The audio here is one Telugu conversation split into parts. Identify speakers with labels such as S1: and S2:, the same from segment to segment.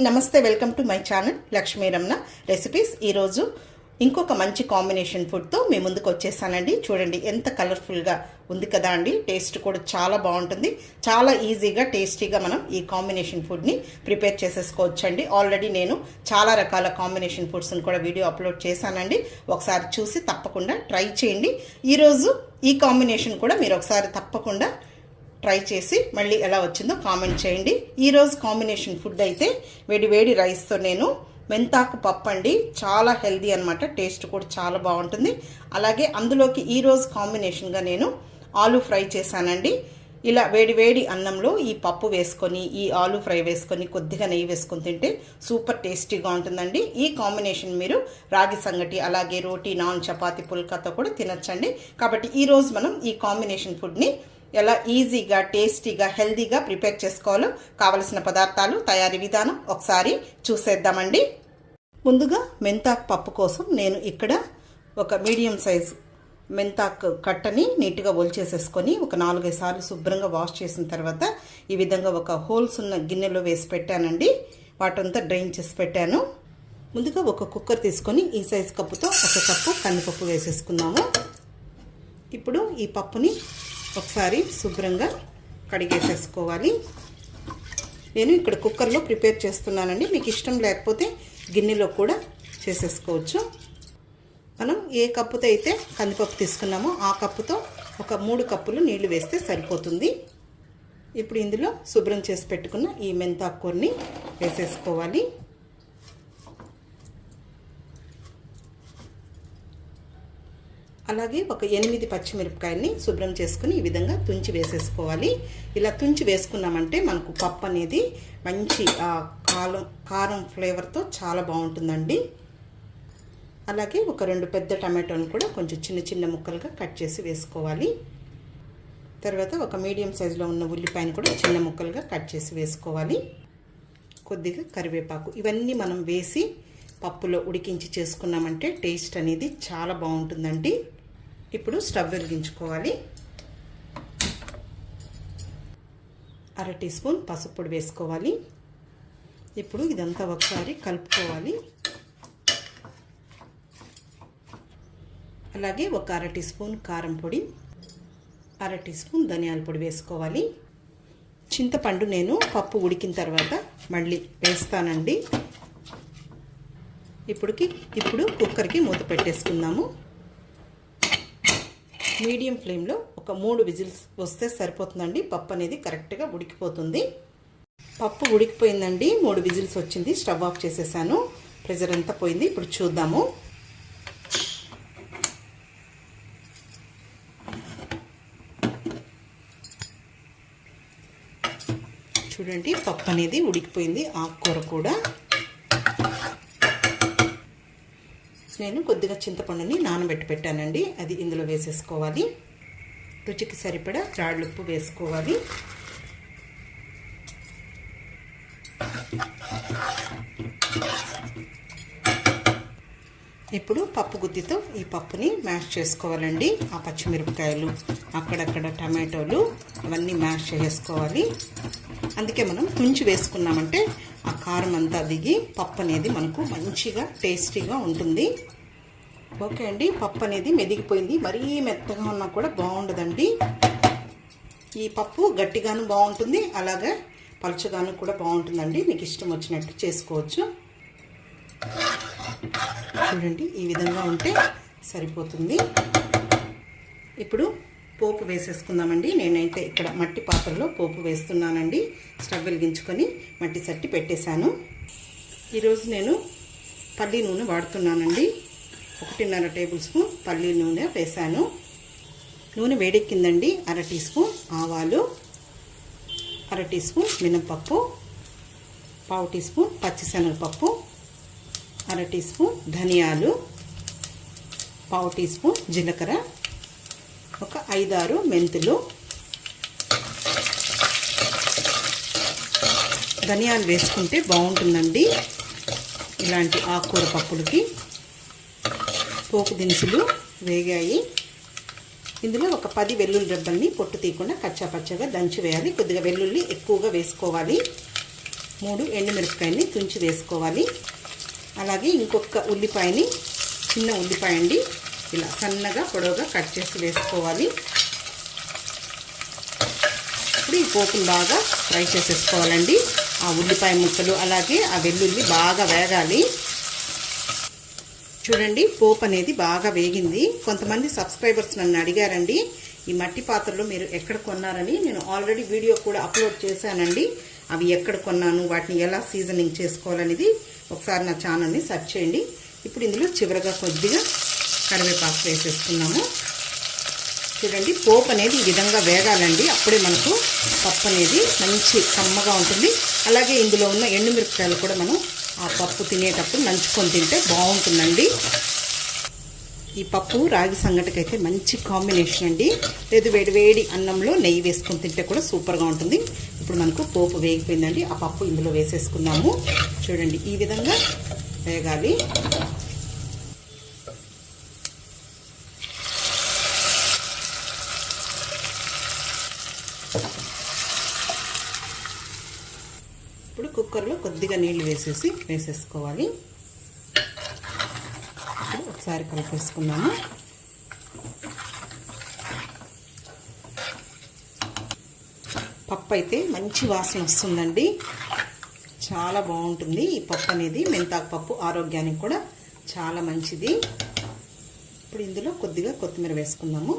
S1: నమస్తే welcome to my channel Lakshmiramana recipes ఈరోజు ఇంకొక మంచి కాంబినేషన్ ఫుడ్తో మీ ముందుకు వచ్చేసానండి. చూడండి ఎంత కలర్ఫుల్గా ఉంది కదా అండి. టేస్ట్ కూడా చాలా బాగుంటుంది. చాలా ఈజీగా టేస్టీగా మనం ఈ కాంబినేషన్ ఫుడ్ని ప్రిపేర్ చేసేసుకోవచ్చండి. ఆల్రెడీ నేను చాలా రకాల కాంబినేషన్ ఫుడ్స్ని కూడా వీడియో అప్లోడ్ చేశానండి. ఒకసారి చూసి తప్పకుండా ట్రై చేయండి. ఈరోజు ఈ కాంబినేషన్ కూడా మీరు ఒకసారి తప్పకుండా ట్రై చేసి మళ్ళీ ఎలా వచ్చిందో కామెంట్ చేయండి. ఈరోజు కాంబినేషన్ ఫుడ్ అయితే వేడి వేడి రైస్తో నేను మెంతాకు పప్పు అండి. చాలా హెల్దీ అనమాట టేస్ట్ కూడా చాలా బాగుంటుంది. అలాగే అందులోకి ఈరోజు కాంబినేషన్గా నేను ఆలు ఫ్రై చేశానండి. ఇలా వేడి వేడి అన్నంలో ఈ పప్పు వేసుకొని ఈ ఆలు ఫ్రై వేసుకొని కొద్దిగా నెయ్యి వేసుకొని తింటే సూపర్ టేస్టీగా ఉంటుందండి. ఈ కాంబినేషన్ మీరు రాగి సంగటి అలాగే రోటీ నాన్ చపాతి పుల్కాతో కూడా తినచ్చండి. కాబట్టి ఈరోజు మనం ఈ కాంబినేషన్ ఫుడ్ని ఎలా ఈజీగా టేస్టీగా హెల్దీగా ప్రిపేర్ చేసుకోవాలో కావలసిన పదార్థాలు తయారీ విధానం ఒకసారి చూసేద్దామండి. ముందుగా మెంతాకు పప్పు కోసం నేను ఇక్కడ ఒక మీడియం సైజ్ మెంతాకు కట్టని నీట్గా ఒలిచేసేసుకొని ఒక నాలుగైదు సార్లు శుభ్రంగా వాష్ చేసిన తర్వాత ఈ విధంగా ఒక హోల్స్ ఉన్న గిన్నెలో వేసి పెట్టానండి. వాటంతా డ్రైన్ చేసి పెట్టాను. ముందుగా ఒక కుక్కర్ తీసుకొని ఈ సైజ్ కప్పుతో ఒక కప్పు కందిపప్పు వేసేసుకున్నాము ఇప్పుడు ఈ పప్పుని ఒకసారి శుభ్రంగా కడిగేసేసుకోవాలి. నేను ఇక్కడ కుక్కర్లో ప్రిపేర్ చేస్తున్నానండి. మీకు ఇష్టం లేకపోతే గిన్నెలో కూడా చేసేసుకోవచ్చు. మనం ఏ కప్పుతో అయితే కందిపప్పు తీసుకున్నామో ఆ కప్పుతో ఒక మూడు కప్పులు నీళ్ళు వేస్తే సరిపోతుంది. ఇప్పుడు ఇందులో శుభ్రం చేసి పెట్టుకున్న ఈ మెంతాకూరని వేసేసుకోవాలి. అలాగే ఒక ఎనిమిది పచ్చిమిరపకాయల్ని శుభ్రం చేసుకుని ఈ విధంగా తుంచి వేసేసుకోవాలి. ఇలా తుంచి వేసుకున్నామంటే మనకు పప్పు అనేది మంచి కాలం కారం ఫ్లేవర్తో చాలా బాగుంటుందండి. అలాగే ఒక రెండు పెద్ద టమాటోని కూడా కొంచెం చిన్న చిన్న ముక్కలుగా కట్ చేసి వేసుకోవాలి. తర్వాత ఒక మీడియం సైజులో ఉన్న ఉల్లిపాయను కూడా చిన్న ముక్కలుగా కట్ చేసి వేసుకోవాలి. కొద్దిగా కరివేపాకు. ఇవన్నీ మనం వేసి పప్పులో ఉడికించి చేసుకున్నామంటే టేస్ట్ అనేది చాలా బాగుంటుందండి. ఇప్పుడు స్టవ్ వెలిగించుకోవాలి. అర టీ స్పూన్ పసుపు పొడి వేసుకోవాలి. ఇప్పుడు ఇదంతా ఒకసారి కలుపుకోవాలి. అలాగే ఒక అర టీ స్పూన్ కారం పొడి అర టీ స్పూన్ ధనియాల పొడి వేసుకోవాలి. చింతపండు నేను పప్పు ఉడికిన తర్వాత మళ్ళీ వేస్తానండి. ఇప్పుడుకి ఇప్పుడు కుక్కర్కి మూత పెట్టేసుకుందాము. మీడియం ఫ్లేమ్లో ఒక మూడు విజిల్స్ వస్తే సరిపోతుందండి. పప్పు అనేది కరెక్ట్గా ఉడికిపోతుంది. పప్పు ఉడికిపోయిందండి. మూడు విజిల్స్ వచ్చింది. స్టవ్ ఆఫ్ చేసేసాను. ప్రెజర్ అంతా పోయింది. ఇప్పుడు చూద్దాము. చూడండి పప్పు అనేది ఉడికిపోయింది. ఆకుకూర కూడా. నేను కొద్దిగా చింతపండుని నానబెట్టి పెట్టానండి. అది ఇందులో వేసేసుకోవాలి. రుచికి సరిపడా రాళ్ళుప్పు వేసుకోవాలి. ఇప్పుడు పప్పు గుత్తితో ఈ పప్పుని మ్యాష్ చేసుకోవాలండి. ఆ పచ్చిమిరపకాయలు అక్కడక్కడ టమాటోలు అవన్నీ మ్యాష్ చేసుకోవాలి అందుకే మనం తుంచి వేసుకున్నామంటే ఆ కారం అంతా దిగి పప్పు అనేది మనకు మంచిగా టేస్టీగా ఉంటుంది. ఓకే అండి పప్పు అనేది మెదిగిపోయింది. మరీ మెత్తగా ఉన్నా కూడా బాగుండదండి. ఈ పప్పు గట్టిగాను బాగుంటుంది అలాగే పలుచగాను కూడా బాగుంటుందండి. మీకు ఇష్టం వచ్చినట్టు చేసుకోవచ్చు. చూడండి ఈ విధంగా ఉంటే సరిపోతుంది. ఇప్పుడు పోపు వేసేసుకుందామండి. నేనైతే ఇక్కడ మట్టి పాత్రలో పోపు వేస్తున్నానండి. స్టవ్ వెలిగించుకొని మట్టి సట్టి పెట్టేశాను. ఈరోజు నేను పల్లి నూనె వాడుతున్నానండి. ఒకటిన్నర టేబుల్ స్పూన్ పల్లి నూనె వేశాను. నూనె వేడెక్కిందండి. అర టీ స్పూన్ ఆవాలు అర టీ స్పూన్ మినపప్పు పావు టీ స్పూన్ పచ్చిశనగపప్పు అర టీ స్పూన్ ధనియాలు పావు టీ స్పూన్ జీలకర్ర ఒక ఐదారు మెంతులు. ధనియాలు వేసుకుంటే బాగుంటుందండి. ఇలాంటి ఆకుకూర పప్పులకి పోపు దినుసులు వేగాయి. ఇందులో ఒక పది వెల్లుల్లి రెబ్బల్ని పొట్టు తీయకుండా కచ్చాపచ్చగా దంచి వేయాలి. కొద్దిగా వెల్లుల్లి ఎక్కువగా వేసుకోవాలి. మూడు ఎండుమిరపకాయని తుంచి వేసుకోవాలి. అలాగే ఇంకొక ఉల్లిపాయని చిన్న ఉల్లిపాయ అండి. ఇలా సన్నగా పొడవుగా కట్ చేసి వేసుకోవాలి. ఇప్పుడు ఈ పోపును బాగా ఫ్రై చేసేసుకోవాలండి. ఆ ఉల్లిపాయ ముక్కలు అలాగే ఆ వెల్లుల్లి బాగా వేగాలి. చూడండి పోపు అనేది బాగా వేగింది. కొంతమంది సబ్స్క్రైబర్స్ నన్ను అడిగారండి ఈ మట్టి పాత్రలు మీరు ఎక్కడ కొన్నారని? నేను ఆల్రెడీ వీడియో కూడా అప్లోడ్ చేశానండి. అవి ఎక్కడ కొన్నాను వాటిని ఎలా సీజనింగ్ చేసుకోవాలనేది ఒకసారి నా ఛానల్ని సెర్చ్ చేయండి. ఇప్పుడు ఇందులో చివరగా కొద్దిగా కరివేపాకు వేసేసుకున్నాము. చూడండి పోపు అనేది ఈ విధంగా వేగాలండి. అప్పుడే మనకు పప్పు అనేది మంచి కమ్మగా ఉంటుంది. అలాగే ఇందులో ఉన్న ఎండుమిరపకాయలు కూడా మనం ఆ పప్పు తినేటప్పుడు నంచుకొని తింటే బాగుంటుందండి. ఈ పప్పు రాగి సంగటికైతే మంచి కాంబినేషన్ అండి. లేదు వేడి వేడి అన్నంలో నెయ్యి వేసుకొని తింటే కూడా సూపర్గా ఉంటుంది. ఇప్పుడు మనకు పోపు వేగిపోయిందండి. ఆ పప్పు ఇందులో వేసేసుకున్నాము. చూడండి ఈ విధంగా వేగాలి. కుక్కర్లో కొద్దిగా నీళ్ళు వేసేసి వేసేసుకోవాలి. ఒకసారి కలిపేసుకున్నాము పప్పు అయితే మంచి వాసన వస్తుందండి. చాలా బాగుంటుంది ఈ పప్పు అనేది. మెంతాకు పప్పు ఆరోగ్యానికి కూడా చాలా మంచిది. ఇప్పుడు ఇందులో కొద్దిగా కొత్తిమీర వేసుకుందాము.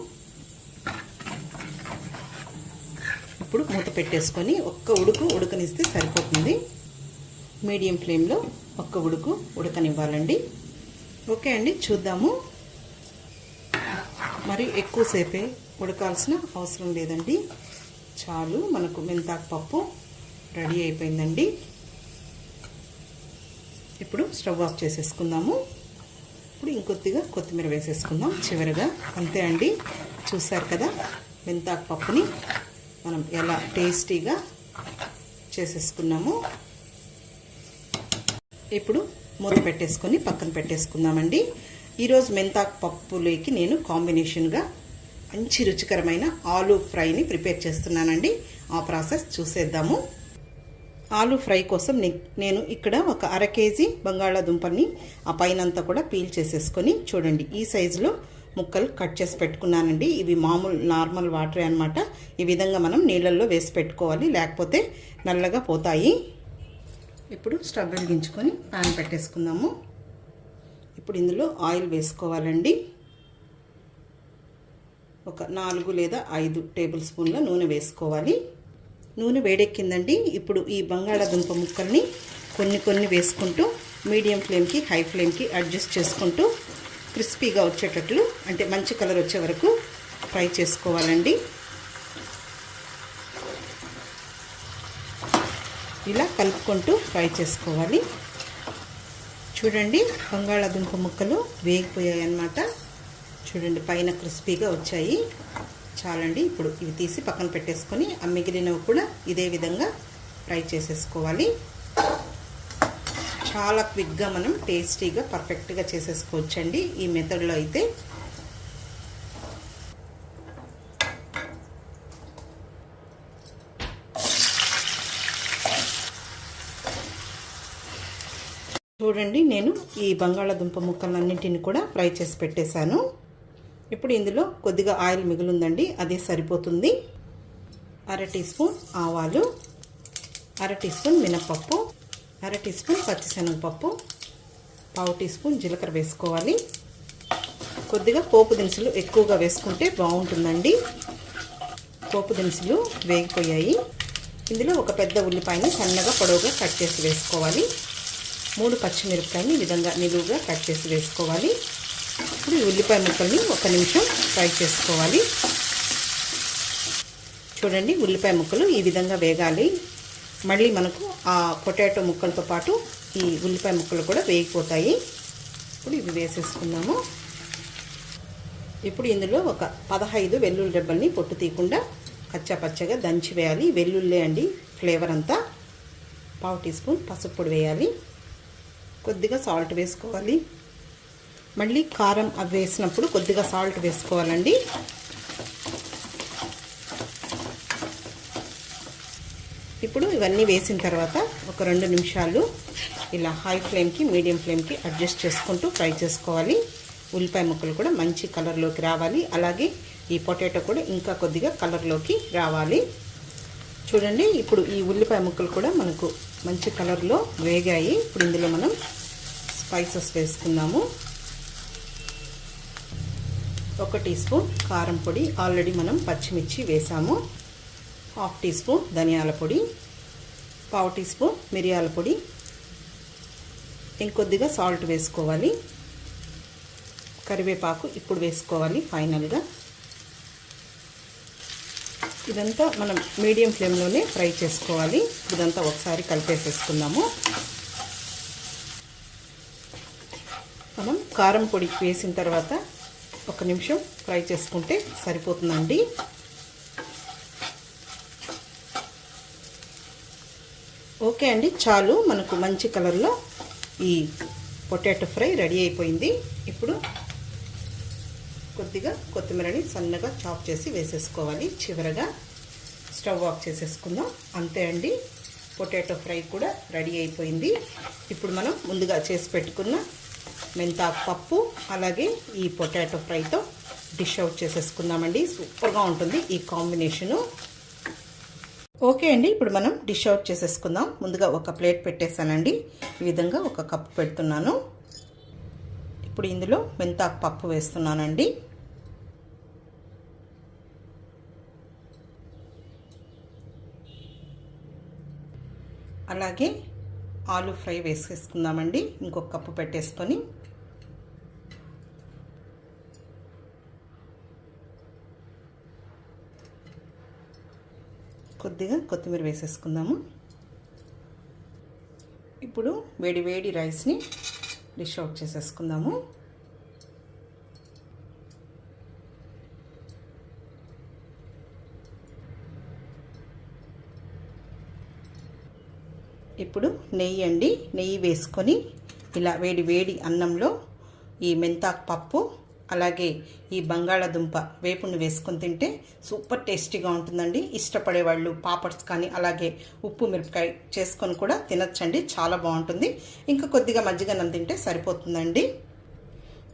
S1: ఇప్పుడు మూత పెట్టేసుకొని ఒక్క ఉడుకు ఉడకనిస్తే సరిపోతుంది. మీడియం ఫ్లేమ్లో ఒక్క ఉడుకు ఉడకనివ్వాలండి. ఓకే అండి చూద్దాము. మరి ఎక్కువసేపే ఉడకాల్సిన అవసరం లేదండి. చాలు మనకు మెంతాకు పప్పు రెడీ అయిపోయిందండి. ఇప్పుడు స్టవ్ ఆఫ్ చేసేసుకుందాము. ఇప్పుడు ఇంకొద్దిగా కొత్తిమీర వేసేసుకుందాం చివరిగా. అంతే అండి చూసారు కదా మెంతాకు పప్పుని. మనం ఎలా టేస్టీగా చేసేసుకున్నాము ఇప్పుడు మూత పెట్టేసుకొని పక్కన పెట్టేసుకుందామండి. ఈరోజు మెంతాకు పప్పులోకి నేను కాంబినేషన్గా మంచి రుచికరమైన ఆలూ ఫ్రైని ప్రిపేర్ చేస్తున్నానండి. ఆ ప్రాసెస్ చూసేద్దాము. ఆలూ ఫ్రై కోసం నేను ఇక్కడ ఒక అర కేజీ బంగాళాదుంపల్ని ఆ పైనంతా కూడా పీల్ చేసేసుకొని చూడండి. ఈ సైజులో ముక్కలు కట్ చేసి పెట్టుకున్నానండి. ఇవి మామూలు నార్మల్ వాటరే అనమాట ఈ విధంగా మనం నీళ్ళల్లో వేసి పెట్టుకోవాలి. లేకపోతే నల్లగా పోతాయి. ఇప్పుడు స్టవ్ వెలిగించుకొని ప్యాన్ పెట్టేసుకుందాము. ఇప్పుడు ఇందులో ఆయిల్ వేసుకోవాలండి. ఒక నాలుగు లేదా ఐదు టేబుల్ స్పూన్ల నూనె వేసుకోవాలి. నూనె వేడెక్కిందండి. ఇప్పుడు ఈ బంగాళాదుంప ముక్కల్ని కొన్ని కొన్ని వేసుకుంటూ మీడియం ఫ్లేమ్కి హై ఫ్లేమ్కి అడ్జస్ట్ చేసుకుంటూ క్రిస్పీగా వచ్చేటట్లు అంటే మంచి కలర్ వచ్చే వరకు ఫ్రై చేసుకోవాలండి. ఇలా కలుపుకుంటూ ఫ్రై చేసుకోవాలి. చూడండి బంగాళాదుంప ముక్కలు వేగిపోయాయి అన్నమాట చూడండి పైన క్రిస్పీగా వచ్చాయి. చాలండి ఇప్పుడు ఇవి తీసి పక్కన పెట్టేసుకొని ఆ మిగిలినవి కూడా ఇదే విధంగా ఫ్రై చేసేసుకోవాలి. చాలా క్విక్గా మనం టేస్టీగా పర్ఫెక్ట్గా చేసేసుకోవచ్చండి. ఈ మెథడ్లో అయితే. చూడండి నేను ఈ బంగాళాదుంప ముక్కలన్నింటిని కూడా ఫ్రై చేసి పెట్టేశాను. ఇప్పుడు ఇందులో కొద్దిగా ఆయిల్ మిగులుందండి అదే సరిపోతుంది. అర టీ స్పూన్ ఆవాలు అర టీ స్పూన్ మినప్పప్పు అర టీ స్పూన్ పచ్చిశనగపప్పు పావు టీ స్పూన్ జీలకర్ర వేసుకోవాలి. కొద్దిగా పోపు దినుసులు ఎక్కువగా వేసుకుంటే బాగుంటుందండి. పోపు దినుసులు వేగిపోయాయి. ఇందులో ఒక పెద్ద ఉల్లిపాయని సన్నగా పొడవుగా కట్ చేసి వేసుకోవాలి. మూడు పచ్చిమిరపకాయని విధంగా నిలువుగా కట్ చేసి వేసుకోవాలి. ఇప్పుడు ఈ ఉల్లిపాయ ముక్కల్ని ఒక నిమిషం ఫ్రై చేసుకోవాలి. చూడండి ఉల్లిపాయ ముక్కలు ఈ విధంగా వేగాలి. మళ్ళీ మనకు ఆ పొటాటో ముక్కలతో పాటు ఈ ఉల్లిపాయ ముక్కలు కూడా వేగిపోతాయి. ఇప్పుడు ఇవి వేసేసుకున్నాము. ఇప్పుడు ఇందులో ఒక పదహైదు వెల్లుల్లి రెబ్బల్ని పొట్టు తీయకుండా కచ్చా పచ్చగా దంచి వేయాలి. వెల్లుల్లి అండి ఫ్లేవర్ అంతా పావు టీ స్పూన్ పసుపు పొడి వేయాలి. కొద్దిగా సాల్ట్ వేసుకోవాలి. మళ్ళీ కారం అవి వేసినప్పుడు కొద్దిగా సాల్ట్ వేసుకోవాలండి. ఇప్పుడు ఇవన్నీ వేసిన తర్వాత ఒక రెండు నిమిషాలు ఇలా హై ఫ్లేమ్కి మీడియం ఫ్లేమ్కి అడ్జస్ట్ చేసుకుంటూ ఫ్రై చేసుకోవాలి. ఉల్లిపాయ ముక్కలు కూడా మంచి కలర్లోకి రావాలి. అలాగే ఈ పొటాటో కూడా ఇంకా కొద్దిగా కలర్లోకి రావాలి. చూడండి ఇప్పుడు ఈ ఉల్లిపాయ ముక్కలు కూడా మనకు మంచి కలర్లో వేగాయి. ఇప్పుడు ఇందులో మనం స్పైసెస్ వేసుకుందాము. ఒక టీ స్పూన్ కారం పొడి. ఆల్రెడీ మనం పచ్చిమిర్చి వేసాము. హాఫ్ టీ స్పూన్ ధనియాల పొడి పావు టీ స్పూన్ మిరియాల పొడి. ఇంకొద్దిగా సాల్ట్ వేసుకోవాలి. కరివేపాకు ఇప్పుడు వేసుకోవాలి ఫైనల్గా. ఇదంతా మనం మీడియం ఫ్లేమ్లోనే ఫ్రై చేసుకోవాలి. ఇదంతా ఒకసారి కలిపేసేసుకుందాము. మనం కారం పొడి వేసిన తర్వాత ఒక నిమిషం ఫ్రై చేసుకుంటే సరిపోతుందండి. ఓకే అండి చాలు. మనకు మంచి కలర్లో ఈ పొటాటో ఫ్రై రెడీ అయిపోయింది. ఇప్పుడు కొద్దిగా కొత్తిమీరని సన్నగా చాప్ చేసి వేసేసుకోవాలి. చివరగా స్టవ్ ఆఫ్ చేసేసుకుందాం. అంతే అండి పొటాటో ఫ్రై కూడా రెడీ అయిపోయింది. ఇప్పుడు మనం ముందుగా చేసి పెట్టుకున్న మెంతాకు పప్పు అలాగే ఈ పొటాటో ఫ్రైతో డిష్ అవుట్ చేసేసుకుందామండి. సూపర్గా ఉంటుంది ఈ కాంబినేషను. ఓకే అండి ఇప్పుడు మనం డిష్ అవుట్ చేసేసుకుందాం. ముందుగా ఒక ప్లేట్ పెట్టేసానండి ఈ విధంగా ఒక కప్పు పెడుతున్నాను. ఇప్పుడు ఇందులో మెంతాకు పప్పు వేస్తున్నానండి. అలాగే ఆలు ఫ్రై వేసేసుకుందామండి. ఇంకొక కప్పు పెట్టేసుకొని కొద్దిగా కొత్తిమీర వేసేసుకుందాము. ఇప్పుడు వేడి వేడి రైస్ని డిష్ అవుట్ చేసేసుకుందాము. ఇప్పుడు నెయ్యి అండి నెయ్యి వేసుకొని ఇలా వేడి వేడి అన్నంలో ఈ మెంతాకు పప్పు అలాగే ఈ బంగాళాదుంప వేపుని వేసుకొని తింటే సూపర్ టేస్టీగా ఉంటుందండి. ఇష్టపడే వాళ్ళు పాపడ్స్ కానీ అలాగే ఉప్పు మిరపకాయ చేసుకొని కూడా తినచ్చండి. చాలా బాగుంటుంది. ఇంకా కొద్దిగా మజ్జిగన్నం తింటే సరిపోతుందండి.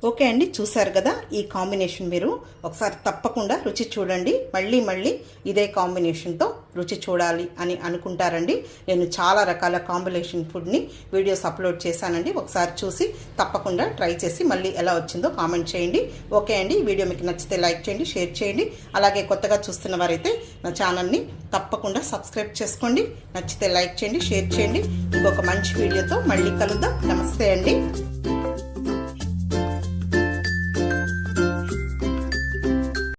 S1: ఓకే అండి చూసారు కదా? ఈ కాంబినేషన్ మీరు ఒకసారి తప్పకుండా రుచి చూడండి. మళ్ళీ మళ్ళీ ఇదే కాంబినేషన్తో రుచి చూడాలి అని అనుకుంటారండి. నేను చాలా రకాల కాంబినేషన్ ఫుడ్ని వీడియోస్ అప్లోడ్ చేశానండి. ఒకసారి చూసి తప్పకుండా ట్రై చేసి మళ్ళీ ఎలా వచ్చిందో కామెంట్ చేయండి. ఓకే అండి ఈ వీడియో మీకు నచ్చితే లైక్ చేయండి షేర్ చేయండి. అలాగే కొత్తగా చూస్తున్న వారైతే నా ఛానల్ని తప్పకుండా సబ్స్క్రైబ్ చేసుకోండి. నచ్చితే లైక్ చేయండి షేర్ చేయండి. ఇంకొక మంచి వీడియోతో మళ్ళీ కలుద్దాం. నమస్తే అండి.